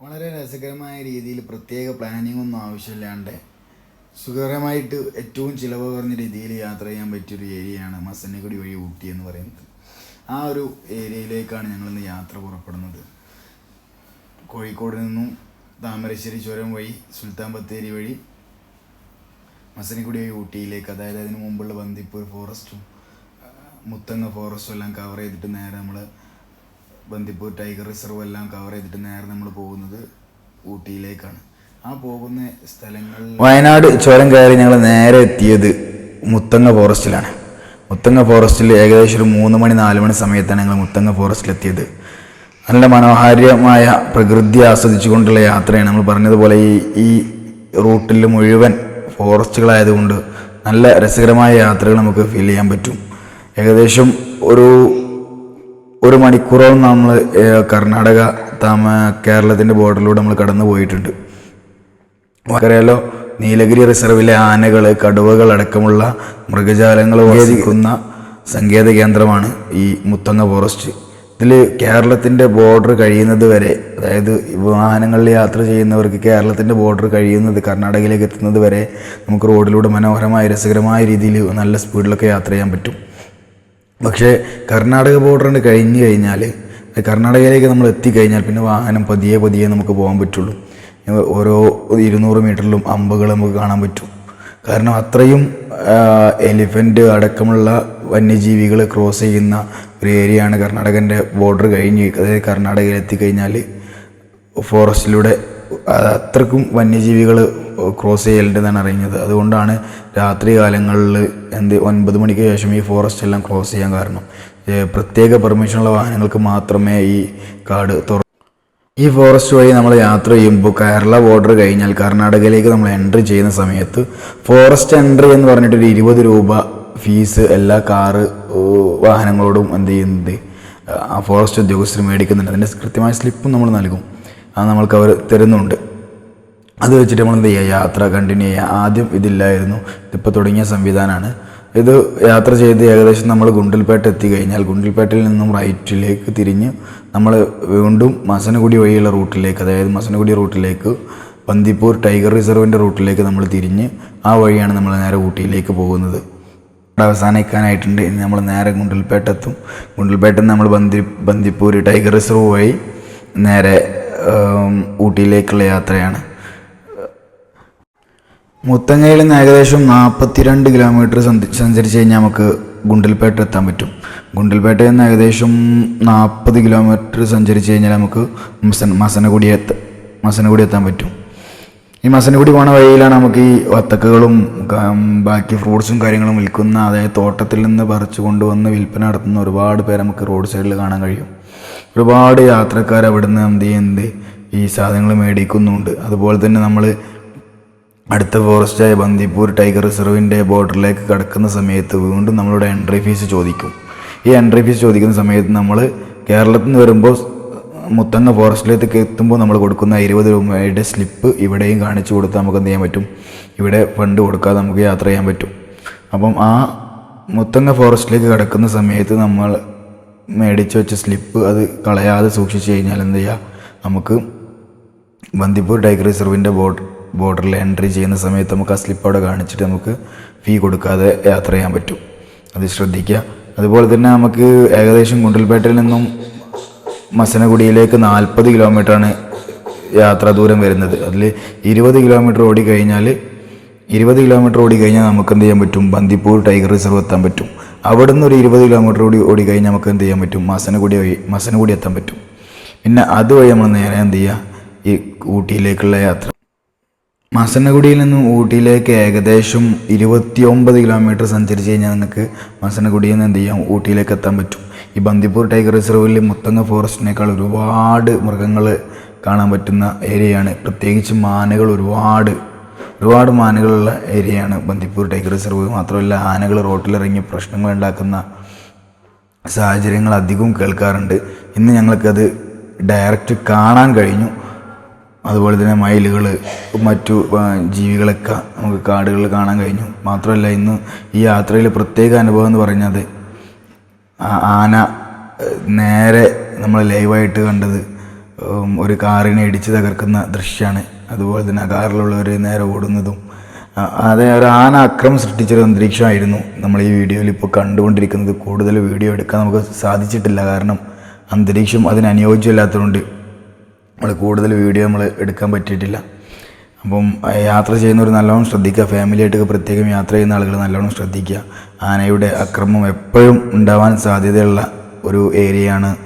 വളരെ രസകരമായ രീതിയിൽ പ്രത്യേക പ്ലാനിംഗ് ഒന്നും ആവശ്യമില്ലാണ്ട് സുഖകരമായിട്ട് ഏറ്റവും ചിലവ് കുറഞ്ഞ രീതിയിൽ യാത്ര ചെയ്യാൻ പറ്റിയൊരു ഏരിയയാണ് മസനഗുഡി വഴി ഊട്ടി എന്ന് പറയുന്നത്. ആ ഒരു ഏരിയയിലേക്കാണ് ഞങ്ങളിന്ന് യാത്ര പുറപ്പെടുന്നത്. കോഴിക്കോട് നിന്നും താമരശ്ശേരി ചുരം വഴി സുൽത്താൻ ബത്തേരി വഴി മസനഗുടി വഴി ഊട്ടിയിലേക്ക്. അതായത് അതിന് മുമ്പുള്ള ബന്ദിപ്പൂർ ഫോറസ്റ്റും മുത്തങ്ങ ഫോറസ്റ്റും എല്ലാം കവർ ചെയ്തിട്ട് നേരെ നമ്മൾ ബന്ദിപ്പൂർ ടൈഗർ റിസർവ് എല്ലാം കവർ ചെയ്തിട്ട് നേരെ നമ്മൾ പോകുന്നത് ഊട്ടിയിലേക്കാണ്. ആ പോകുന്ന സ്ഥലങ്ങൾ വയനാട് ചുരം കയറി ഞങ്ങൾ നേരെ എത്തിയത് മുത്തങ്ങ ഫോറസ്റ്റിലാണ്. മുത്തങ്ങ ഫോറസ്റ്റിൽ ഏകദേശം ഒരു മൂന്ന് മണി നാല് മണി സമയത്താണ് ഞങ്ങൾ മുത്തങ്ങ ഫോറസ്റ്റിൽ എത്തിയത് നല്ല മനോഹാര്യമായ പ്രകൃതി ആസ്വദിച്ചുകൊണ്ടുള്ള യാത്രയാണ്. നമ്മൾ പറഞ്ഞതുപോലെ ഈ ഈ റൂട്ടിൽ മുഴുവൻ ഫോറസ്റ്റുകളായതുകൊണ്ട് നല്ല രസകരമായ യാത്രകൾ നമുക്ക് ഫീൽ ചെയ്യാൻ പറ്റും. ഏകദേശം ഒരു ഒരു മണിക്കൂറോളം നമ്മൾ കർണാടക താമ കേരളത്തിന്റെ ബോർഡറിലൂടെ നമ്മൾ കടന്നു പോയിട്ടുണ്ട്. നമുക്കറിയാലോ നീലഗിരി റിസർവിലെ ആനകൾ കടുവകൾ അടക്കമുള്ള മൃഗജാലങ്ങൾ വസിക്കുന്ന സങ്കേത കേന്ദ്രമാണ് ഈ മുത്തങ്ങ ഫോറസ്റ്റ്. ഇതിൽ കേരളത്തിന്റെ ബോർഡർ കഴിയുന്നത് വരെ അതായത് വാഹനങ്ങളിൽ യാത്ര ചെയ്യുന്നവർക്ക് കേരളത്തിന്റെ ബോർഡർ കഴിയുന്നത് കർണാടകയിലേക്ക് എത്തുന്നത് വരെ നമുക്ക് റോഡിലൂടെ മനോഹരമായ രസകരമായ രീതിയിൽ നല്ല സ്പീഡിലൊക്കെ യാത്ര ചെയ്യാൻ പറ്റും. പക്ഷേ കർണാടക ബോർഡറിന് കഴിഞ്ഞ് കഴിഞ്ഞാൽ കർണാടകയിലേക്ക് നമ്മൾ എത്തിക്കഴിഞ്ഞാൽ പിന്നെ വാഹനം പതിയെ പതിയെ നമുക്ക് പോകാൻ പറ്റുള്ളൂ. ഓരോ ഇരുന്നൂറ് മീറ്ററിലും അമ്പുകൾ നമുക്ക് കാണാൻ പറ്റും. കാരണം അത്രയും എലിഫന്റ് അടക്കമുള്ള വന്യജീവികൾ ക്രോസ് ചെയ്യുന്ന ഒരു ഏരിയയാണ് കർണാടകന്റെ ബോർഡർ കഴിഞ്ഞ് അതായത് കർണാടകയിൽ എത്തിക്കഴിഞ്ഞാൽ ഫോറസ്റ്റിലൂടെ അത്രക്കും വന്യജീവികൾ ക്രോസ് ചെയ്യലുണ്ടെന്നാണ് അറിയുന്നത്. അതുകൊണ്ടാണ് രാത്രി കാലങ്ങളിൽ എന്ത് ഒൻപത് മണിക്ക് ശേഷം ഈ ഫോറസ്റ്റ് എല്ലാം ക്രോസ് ചെയ്യാൻ കാരണം. പ്രത്യേക പെർമിഷനുള്ള വാഹനങ്ങൾക്ക് മാത്രമേ ഈ കാട് തുറ ഈ ഫോറസ്റ്റ് വഴി നമ്മൾ യാത്ര ചെയ്യുമ്പോൾ കേരള ബോർഡർ കഴിഞ്ഞാൽ കർണാടകയിലേക്ക് നമ്മൾ എൻട്രി ചെയ്യുന്ന സമയത്ത് ഫോറസ്റ്റ് എൻട്രി എന്ന് പറഞ്ഞിട്ട് ഒരു ഇരുപത് രൂപ ഫീസ് എല്ലാ കാറ് വാഹനങ്ങളോടും എന്ത് ആ ഫോറസ്റ്റ് ഉദ്യോഗസ്ഥർ മേടിക്കുന്നുണ്ട്. അതിന്റെ കൃത്യമായ സ്ലിപ്പും നമ്മൾ നൽകും. അത് നമ്മൾക്ക് അവർ തരുന്നുണ്ട്. അത് വെച്ചിട്ട് നമ്മൾ എന്ത് ചെയ്യുക യാത്ര കണ്ടിന്യൂ ചെയ്യുക ആദ്യം ഇതില്ലായിരുന്നു. ഇതിപ്പോൾ തുടങ്ങിയ സംവിധാനമാണ് ഇത് യാത്ര ചെയ്ത് ഏകദേശം നമ്മൾ ഗുണ്ടൽപേട്ട എത്തിക്കഴിഞ്ഞാൽ ഗുണ്ടൽപേട്ടയിൽ നിന്നും റൈറ്റിലേക്ക് തിരിഞ്ഞ് നമ്മൾ വീണ്ടും മസനഗുടി വഴിയുള്ള റൂട്ടിലേക്ക് അതായത് മസനഗുടി റൂട്ടിലേക്ക് ബന്ദിപ്പൂർ ടൈഗർ റിസർവിന്റെ റൂട്ടിലേക്ക് നമ്മൾ തിരിഞ്ഞ് ആ വഴിയാണ് നമ്മൾ നേരെ ഊട്ടിയിലേക്ക് പോകുന്നത്. അവിടെ അവസാനിക്കാനായിട്ടുണ്ട്. ഇനി നമ്മൾ നേരെ ഗുണ്ടൽപേട്ടെത്തും ഗുണ്ടൽപേട്ട നമ്മൾ ബന്ദി ബന്ദിപ്പൂർ ടൈഗർ റിസർവ് വഴി നേരെ ഊട്ടിയിലേക്കുള്ള യാത്രയാണ്. മുത്തങ്ങയിൽ നിന്ന് ഏകദേശം നാൽപ്പത്തിരണ്ട് കിലോമീറ്റർ സഞ്ച- സഞ്ചരിച്ച് കഴിഞ്ഞാൽ നമുക്ക് ഗുണ്ടൽപേട്ട എത്താൻ പറ്റും. ഗുണ്ടൽപേട്ടയിൽ നിന്ന് ഏകദേശം നാൽപ്പത് കിലോമീറ്റർ സഞ്ചരിച്ച് കഴിഞ്ഞാൽ നമുക്ക് മസൻ മസനഗുഡി എത്ത മസനഗുടി എത്താൻ പറ്റും. ഈ മസനഗുടി പോണ വഴിയിലാണ് നമുക്ക് ഈ വത്തക്കകളും ബാക്കി ഫ്രൂട്ട്സും കാര്യങ്ങളും വിൽക്കുന്ന അതായത് തോട്ടത്തിൽ നിന്ന് പറിച്ചു കൊണ്ടുവന്ന് വിൽപ്പന നടത്തുന്ന ഒരുപാട് പേരെ നമുക്ക് റോഡ് സൈഡിൽ കാണാൻ കഴിയും. ഒരുപാട് യാത്രക്കാർ അവിടെ നിന്ന് എന്ത് ചെയ്യുന്നുണ്ട്? ഈ സാധനങ്ങൾ മേടിക്കുന്നുണ്ട്. അതുപോലെ തന്നെ നമ്മൾ അടുത്ത ഫോറസ്റ്റായ ബന്ദിപ്പൂർ ടൈഗർ റിസർവിന്റെ ബോർഡറിലേക്ക് കടക്കുന്ന സമയത്ത് വീണ്ടും നമ്മളുടെ എൻട്രി ഫീസ് ചോദിക്കും. ഈ എൻട്രി ഫീസ് ചോദിക്കുന്ന സമയത്ത് നമ്മൾ കേരളത്തിൽ നിന്ന് വരുമ്പോൾ മുത്തങ്ങ ഫോറസ്റ്റിലേക്ക് എത്തുമ്പോൾ നമ്മൾ കൊടുക്കുന്ന ഇരുപത് രൂപയുടെ സ്ലിപ്പ് ഇവിടെയും കാണിച്ചു കൊടുത്താൽ നമുക്ക് എന്ത് ചെയ്യാൻ പറ്റും? ഇവിടെ ഫണ്ട് കൊടുക്കാതെ നമുക്ക് യാത്ര ചെയ്യാൻ പറ്റും. അപ്പം ആ മുത്തങ്ങ ഫോറസ്റ്റിലേക്ക് കടക്കുന്ന സമയത്ത് നമ്മൾ മേടിച്ച് വെച്ച സ്ലിപ്പ് അത് കളയാതെ സൂക്ഷിച്ചു കഴിഞ്ഞാൽ എന്ത് ചെയ്യുക നമുക്ക് ബന്ദിപ്പൂർ ടൈഗർ റിസർവിന്റെ ബോർഡ് ബോർഡറിൽ എൻട്രി ചെയ്യുന്ന സമയത്ത് നമുക്ക് ആ സ്ലിപ്പ് അവിടെ കാണിച്ചിട്ട് നമുക്ക് ഫീ കൊടുക്കാതെ യാത്ര ചെയ്യാൻ പറ്റും. അത് ശ്രദ്ധിക്കുക. അതുപോലെ തന്നെ നമുക്ക് ഏകദേശം ഗുണ്ടൽപേട്ടയിൽ നിന്നും മസനഗുഡിയിലേക്ക് നാൽപ്പത് കിലോമീറ്ററാണ് യാത്രാ ദൂരം വരുന്നത്. അതിൽ ഇരുപത് കിലോമീറ്റർ ഓടി കഴിഞ്ഞാൽ ഇരുപത് കിലോമീറ്റർ ഓടി കഴിഞ്ഞാൽ നമുക്ക് എന്ത് ചെയ്യാൻ പറ്റും? ബന്ദിപ്പൂർ ടൈഗർ റിസർവ് എത്താൻ പറ്റും. അവിടെ നിന്ന് ഒരു ഇരുപത് കിലോമീറ്റർ ഓടി ഓടി കഴിഞ്ഞാൽ നമുക്ക് എന്ത് ചെയ്യാൻ പറ്റും? മസനഗുഡി വഴി മസനഗുഡി എത്താൻ പറ്റും. പിന്നെ അതുവഴി നമ്മൾ നേരെ എന്ത് ചെയ്യുക ഈ ഊട്ടിയിലേക്കുള്ള യാത്ര. മസനഗുഡിയിൽ നിന്നും ഊട്ടിയിലേക്ക് ഏകദേശം ഇരുപത്തിയൊമ്പത് കിലോമീറ്റർ സഞ്ചരിച്ച് കഴിഞ്ഞാൽ നിങ്ങൾക്ക് മസനഗുഡിയിൽ നിന്ന് എന്ത് ചെയ്യാം? ഊട്ടിയിലേക്ക് എത്താൻ പറ്റും. ഈ ബന്ദിപ്പൂർ ടൈഗർ റിസർവിൽ മുത്തങ്ങ ഫോറസ്റ്റിനേക്കാൾ ഒരുപാട് മൃഗങ്ങൾ കാണാൻ പറ്റുന്ന ഏരിയയാണ്. പ്രത്യേകിച്ച് മാനകൾ ഒരുപാട് ഒരുപാട് മാനുകളുള്ള ഏരിയയാണ്. ബന്ദിപ്പൂർ ടൈഗർ റിസർവ് മാത്രമല്ല ആനകൾ റോട്ടിലിറങ്ങി പ്രശ്നങ്ങൾ ഉണ്ടാക്കുന്ന സാഹചര്യങ്ങൾ അധികവും കേൾക്കാറുണ്ട്. ഇന്ന് ഞങ്ങൾക്കത് ഡയറക്റ്റ് കാണാൻ കഴിഞ്ഞു. അതുപോലെ തന്നെ മയിലുകൾ മറ്റു ജീവികളൊക്കെ നമുക്ക് കാടുകളിൽ കാണാൻ കഴിഞ്ഞു. മാത്രമല്ല ഇന്ന് ഈ യാത്രയിൽ പ്രത്യേക അനുഭവം എന്ന് പറഞ്ഞത് ആന നേരെ നമ്മൾ ലൈവായിട്ട് കണ്ടത് ഒരു കാറിനെ ഇടിച്ച് തകർക്കുന്ന ദൃശ്യമാണ്. അതുപോലെ തന്നെ കാറിലുള്ളവർ നേരെ ഓടുന്നതും അതെ ഒരു ആന അക്രമം സൃഷ്ടിച്ചൊരു അന്തരീക്ഷമായിരുന്നു നമ്മൾ ഈ വീഡിയോയിൽ ഇപ്പോൾ കണ്ടുകൊണ്ടിരിക്കുന്നത്. കൂടുതൽ വീഡിയോ എടുക്കാൻ നമുക്ക് സാധിച്ചിട്ടില്ല. കാരണം അന്തരീക്ഷം അതിനനുയോജ്യമല്ലാത്തതുകൊണ്ട് നമ്മൾ കൂടുതൽ വീഡിയോ നമ്മൾ എടുക്കാൻ പറ്റിയിട്ടില്ല. അപ്പം യാത്ര ചെയ്യുന്നവർ നല്ലോണം ശ്രദ്ധിക്കുക. ഫാമിലിയായിട്ടൊക്കെ പ്രത്യേകം യാത്ര ചെയ്യുന്ന ആളുകൾ നല്ലോണം ശ്രദ്ധിക്കുക. ആനയുടെ അക്രമം എപ്പോഴും ഉണ്ടാവാൻ സാധ്യതയുള്ള ഒരു ഏരിയയാണ്